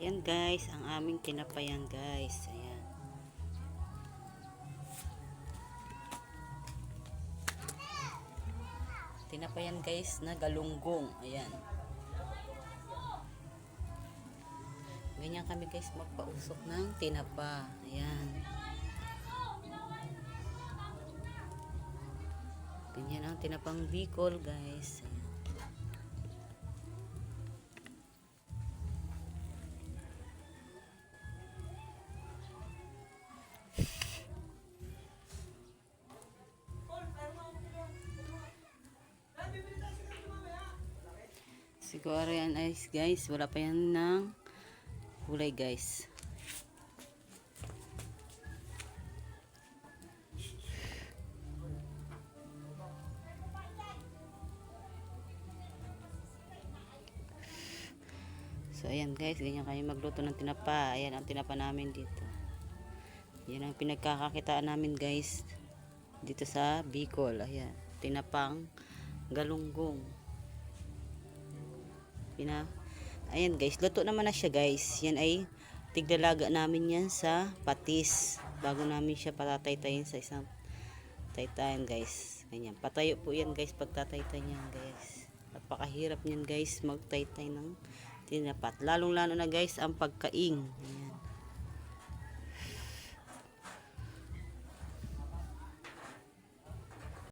Ayan guys, ang aming tinapayan guys. Ayan. Tinapayan guys na galunggong. Ayan. Ganyan kami guys magpausok ng tinapa. Ayan. Ganyan ang tinapang Bicol guys. Ayan. Siguro yan guys, guys. Wala pa yan ng kulay guys. So ayan guys, ganyan kami magluto ng tinapa. Ayan ang tinapa namin dito. Yan ang pinagkakakitaan namin guys. Dito sa Bicol. Ayan, tinapang galunggong. Pina Ayan guys, luto naman na siya guys. Yan ay tigdalaga namin yan sa patis. Bago namin siya patataytayin sa isang taytayan guys. Ganyan. Patayo po yan guys pagtataytay niyan guys. Napakahirap niyan guys magtaytay ng tinapat. Lalong lalo na guys ang pagkaing.